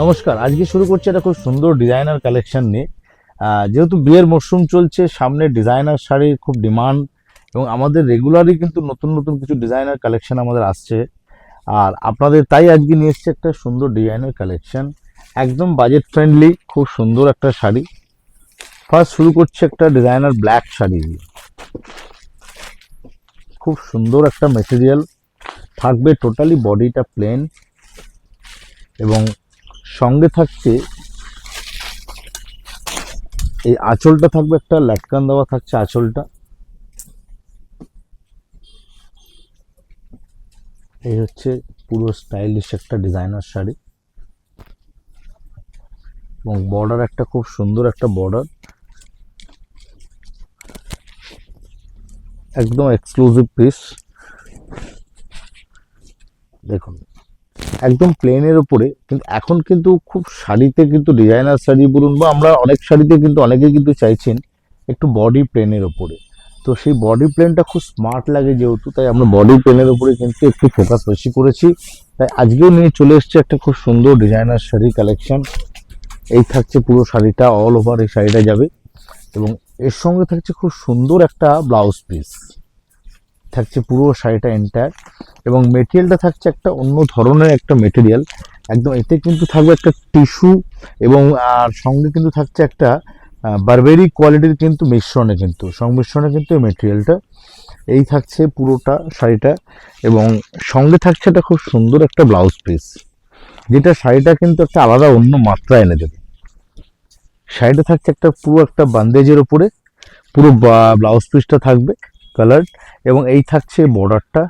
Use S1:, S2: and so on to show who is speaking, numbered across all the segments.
S1: নমস্কার। আজকে শুরু করছি একটা খুব সুন্দর ডিজাইনার কালেকশন নিয়ে। যেহেতু বিয়ের মরশুম চলছে, সামনে ডিজাইনার শাড়ির খুব ডিমান্ড এবং আমাদের রেগুলারই কিন্তু নতুন নতুন কিছু ডিজাইনার কালেকশন আমাদের আসছে। আর আপনাদের তাই আজকে নিয়ে এসছে একটা সুন্দর ডিজাইনার কালেকশন একদম বাজেট ফ্রেন্ডলি খুব সুন্দর একটা শাড়ি। ফার্স্ট শুরু করছে একটা ডিজাইনার ব্ল্যাক শাড়ি দিয়ে খুব সুন্দর একটা মেটেরিয়াল থাকবে টোটালি বডিটা প্লেন এবং সঙ্গে থাকছে, এই আঁচলটা থাকবে একটা লাটকান দেওয়া থাকছে আঁচলটা। এই হচ্ছে পুরো স্টাইলিশ একটা ডিজাইনার শাড়ি। এবং বর্ডার একটা খুব সুন্দর একটা বর্ডার। একদম এক্সক্লুসিভ পিস। দেখুন একদম প্লেনের উপরে, কিন্তু এখন কিন্তু খুব শাড়িতে কিন্তু ডিজাইনার শাড়ি বলুন বা আমরা অনেক শাড়িতে কিন্তু অনেকে কিন্তু চাইছেন একটু বডি প্লেনের উপরে। তো সেই বডি প্লেনটা খুব স্মার্ট লাগে যেহেতু, তাই আমরা বডি প্লেনের উপরে কিন্তু একটু ফোকাস বেশি করেছি। তাই আজকেও নিয়ে চলে এসেছে একটা খুব সুন্দর ডিজাইনার শাড়ি কালেকশন এই থাকছে পুরো শাড়িটা অল ওভার এই শাড়িটা যাবে। এবং এর সঙ্গে থাকছে খুব সুন্দর একটা ব্লাউজ পিস থাকছে পুরো শাড়িটা এন্টায়ার এবং মেটেরিয়ালটা থাকছে একটা অন্য ধরনের একটা মেটেরিয়াল একদম এতে কিন্তু থাকবে একটা টিস্যু এবং আর সঙ্গে কিন্তু থাকছে একটা বারবেরি কোয়ালিটির কিন্তু মিশ্রণে কিন্তু, সংমিশ্রণে কিন্তু এই মেটেরিয়ালটা এই থাকছে পুরোটা শাড়িটা এবং সঙ্গে থাকছে একটা খুব সুন্দর একটা ব্লাউজ পিস যেটা শাড়িটা কিন্তু একটা আলাদা অন্য মাত্রা এনে দেবে। শাড়িটা থাকছে একটা পুরো একটা বান্দেজের ওপরে পুরো ব্লাউজ পিসটা থাকবে। কালার এবং এই থাকছে বর্ডারটা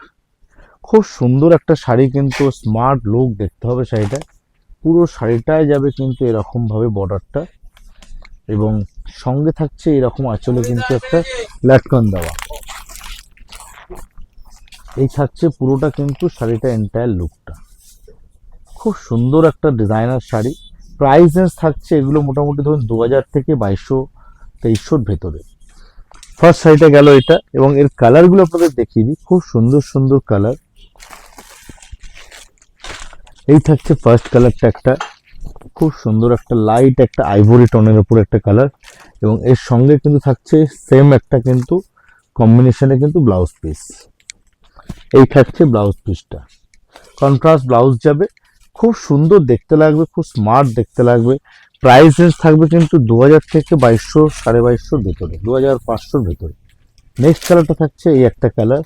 S1: খুব সুন্দর একটা শাড়ি কিন্তু স্মার্ট লুক দেখতে হবে শাড়িটা। পুরো শাড়িটায় যাবে কিন্তু এরকমভাবে বর্ডারটা এবং সঙ্গে থাকছে এরকম আঁচলে কিন্তু একটা লাটকন দেওয়া। এই থাকছে পুরোটা কিন্তু শাড়িটা এন্টায়ার লুকটা খুব সুন্দর একটা ডিজাইনার শাড়ি। প্রাইস রেঞ্জ থাকছে এগুলো মোটামুটি ধরুন দু হাজার থেকে বাইশশো, তেইশশোর ভেতরে। ফার্স্ট শাড়িটা গেল এটা, এবং এর কালারগুলো আপনাদের দেখিয়ে দিই। খুব সুন্দর সুন্দর কালার এই থাকছে ফার্স্ট কালারটা একটা। খুব সুন্দর একটা লাইট একটা আইভরি টোনের উপর একটা কালার এবং এর সঙ্গে কিন্তু থাকছে সেম একটা কিন্তু কম্বিনেশনে কিন্তু ব্লাউজ পিস এই থাকছে ব্লাউজ পিসটা কন্ট্রাস্ট ব্লাউজ যাবে। খুব সুন্দর দেখতে লাগবে, খুব স্মার্ট দেখতে লাগবে। প্রাইস রেঞ্জ থাকবে কিন্তু দু হাজার থেকে বাইশশো, সাড়ে বাইশশোর ভেতরে দু হাজার পাঁচশোর ভেতরে। নেক্সট কালারটা থাকছে এই একটা কালার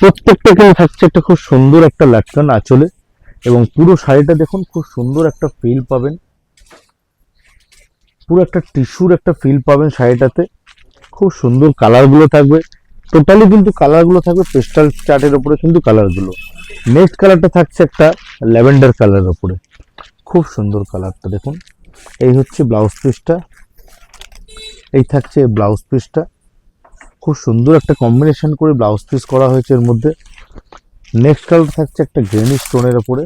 S1: প্রত্যেকটা কালার থাকছে একটা খুব সুন্দর একটা লাটকান আঁচলে এবং পুরো শাড়িটা দেখুন, খুব সুন্দর একটা ফিল পাবেন। পুরো একটা টিস্যুর একটা ফিল পাবেন শাড়িটাতে। খুব সুন্দর কালারগুলো থাকবে। টোটালি কিন্তু কালারগুলো থাকবে পেস্টাল চার্টের উপরে কিন্তু কালারগুলো নেক্সট কালারটা থাকছে একটা ল্যাভেন্ডার কালারের উপরে। খুব সুন্দর কালারটা দেখুন। এই হচ্ছে ব্লাউজ পিসটা। এই থাকছে ব্লাউজ পিসটা। খুব সুন্দর একটা কম্বিনেশন করে ব্লাউজ পিস করা হয়েছে এর মধ্যে। নেক্সট কালার থাকছে একটা গ্রেনি স্টোনের উপরে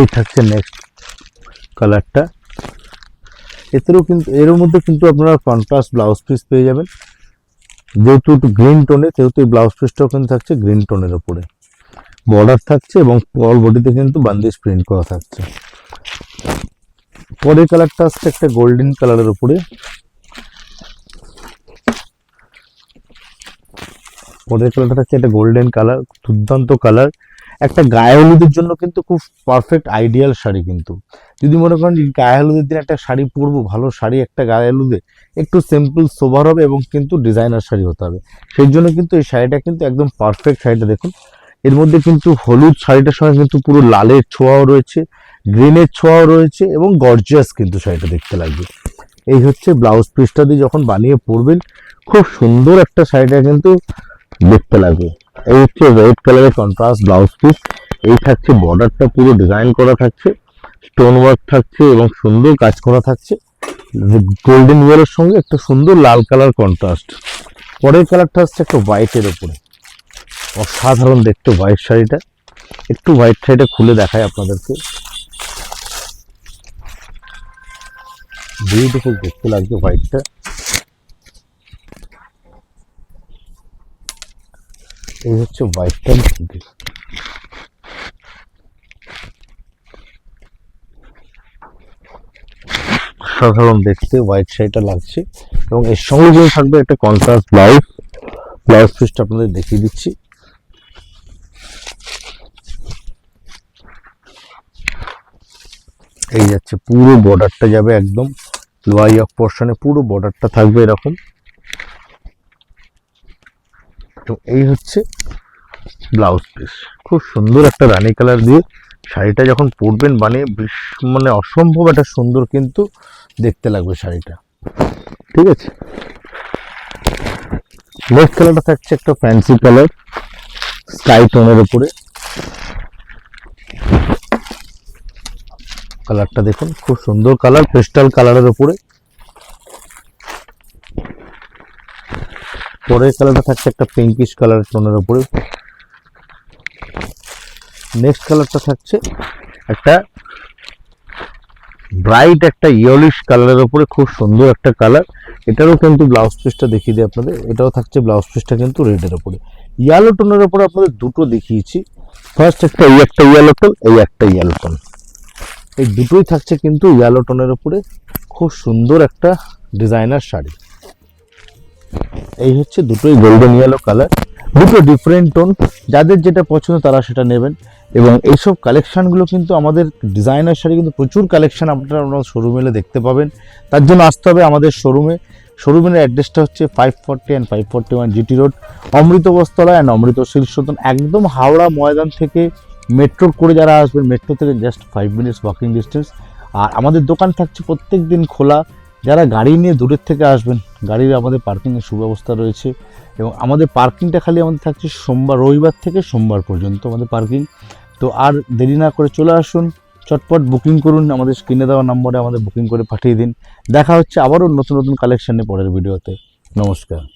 S1: এই থাকছে নেক্সট কালারটা এতেও কিন্তু, এর মধ্যে কিন্তু আপনারা কন্ট্রাস্ট ব্লাউজ পিস পেয়ে যাবেন। যেহেতু গ্রিন টোনে সেহেতু এই ব্লাউজ পিসটাও কিন্তু থাকছে গ্রিন টোনের উপরে বর্ডার থাকছে এবং অল বডিতে কিন্তু বান্দিশ প্রিন্ট করা থাকছে। পরের কালারটা আসছে একটা গোল্ডেন কালারের উপরে। পরের কালারটা থাকছে একটা গোল্ডেন কালার দুর্দান্ত কালার একটা গায়ে হলুদের জন্য কিন্তু খুব পারফেক্ট আইডিয়াল শাড়ি কিন্তু। যদি মনে করেন গায়ে হলুদের দিন একটা শাড়ি পরবো, ভালো শাড়ি, একটা গায়ে হলুদে, একটু সিম্পল সোভার হবে এবং কিন্তু ডিজাইনার শাড়ি হতে হবে। সেই জন্য কিন্তু এই শাড়িটা কিন্তু একদম পারফেক্ট শাড়িটা দেখুন। এর মধ্যে কিন্তু হলুদ শাড়িটার সঙ্গে কিন্তু পুরো লালের ছোঁয়াও রয়েছে, গ্রিনের ছোঁয়াও রয়েছে এবং গর্জিয়াস কিন্তু শাড়িটা দেখতে লাগবে। এই হচ্ছে ব্লাউজ পিসটা দিয়ে যখন বানিয়ে পরবেন, খুব সুন্দর একটা শাড়িটা কিন্তু দেখতে লাগবে। এই হচ্ছে রেড কালারের কন্ট্রাস্ট ব্লাউজ পিস এই থাকছে বর্ডারটা পুরো ডিজাইন করা থাকছে স্টোন ওয়ার্ক থাকছে এবং সুন্দর কাজ করা থাকছে। গোল্ডেন ওয়ারের সঙ্গে একটা সুন্দর লাল কালার কন্ট্রাস্ট পরের কালারটা হচ্ছে একটা হোয়াইটের উপরে। অসাধারণ দেখতে হোয়াইট শাড়িটা। একটু হোয়াইট শাড়িটা খুলে দেখায় আপনাদেরকে। বিউটিফুল দেখতে লাগছে হোয়াইটটা এই হচ্ছে হোয়াইটটা খুঁটি সাধারণ দেখতে হোয়াইট শাড়িটা লাগছে। এবং এর সঙ্গে যদি থাকবে একটা কন্ট্রাস্ট ব্লাউজ ব্লাউজ পিসটা আপনাদের দেখিয়ে দিচ্ছি। এই যাচ্ছে, পুরো বর্ডারটা যাবে একদম লোয়াই অফ পোর্শনে পুরো বর্ডারটা থাকবে এরকম। তো এই হচ্ছে ব্লাউজ পিস খুব সুন্দর একটা রানী কালার দিয়ে শাড়িটা যখন পরবেন মানে মানে অসম্ভব একটা সুন্দর কিন্তু দেখতে লাগবে শাড়িটা। ঠিক আছে? নেক্সট কালারটা থাকছে একটা ফ্যান্সি কালার স্কাই টোনের উপরে। কালারটা দেখুন, খুব সুন্দর কালার ক্রিস্টাল কালারের উপরে। পরের কালারটা থাকছে একটা পিঙ্কিশ কালার টোনের উপরে। নেক্সট কালারটা থাকছে একটা ব্রাইট একটা ইয়েলিশ কালারের উপরে, খুব সুন্দর একটা কালার। এটারও কিন্তু ব্লাউজ পিসটা দেখিয়ে দিই আপনাদের। এটাও থাকছে ব্লাউজ পিসটা কিন্তু রেডের উপরে। ইয়েলো টোনের উপরে আপনাদের দুটো দেখিয়েছি। ফার্স্ট একটা এই একটা ইয়েলো টোন এই একটা ইয়েলো টোন এই দুটোই থাকছে কিন্তু ইয়েলো টোনের উপরে খুব সুন্দর একটা ডিজাইনার শাড়ি। এই হচ্ছে দুটোই গোল্ডেন ইয়েলো কালার দুটো ডিফারেন্ট টোন যাদের যেটা পছন্দ তারা সেটা নেবেন। এবং এইসব কালেকশানগুলো কিন্তু আমাদের ডিজাইনার শাড়ি কিন্তু প্রচুর কালেকশান আপনারা আপনারা শোরুমে এলে দেখতে পাবেন। তার জন্য আসতে হবে আমাদের শোরুমে শোরুমের অ্যাড্রেসটা হচ্ছে five forty and five forty one GT road Amrit বস্তলা and Amrit শিলসদন একদম হাওড়া ময়দান থেকে মেট্রো করে যারা আসবেন, মেট্রো থেকে just five minutes walking distance আর আমাদের দোকান থাকছে প্রত্যেক দিন খোলা। যারা গাড়ি নিয়ে দূরের থেকে আসবেন, গাড়ির আমাদের পার্কিংয়ের সুব্যবস্থা রয়েছে। এবং আমাদের পার্কিংটা খালি আমাদের থাকছে সোমবার, রবিবার থেকে সোমবার পর্যন্ত আমাদের পার্কিং তো আর দেরি না করে চলে আসুন, চটপট বুকিং করুন, আমাদের স্ক্রিনে দেওয়া নম্বরে আমাদের বুকিং করে পাঠিয়ে দিন। দেখা হচ্ছে আবারও নতুন নতুন কালেকশানে পরের ভিডিওতে নমস্কার।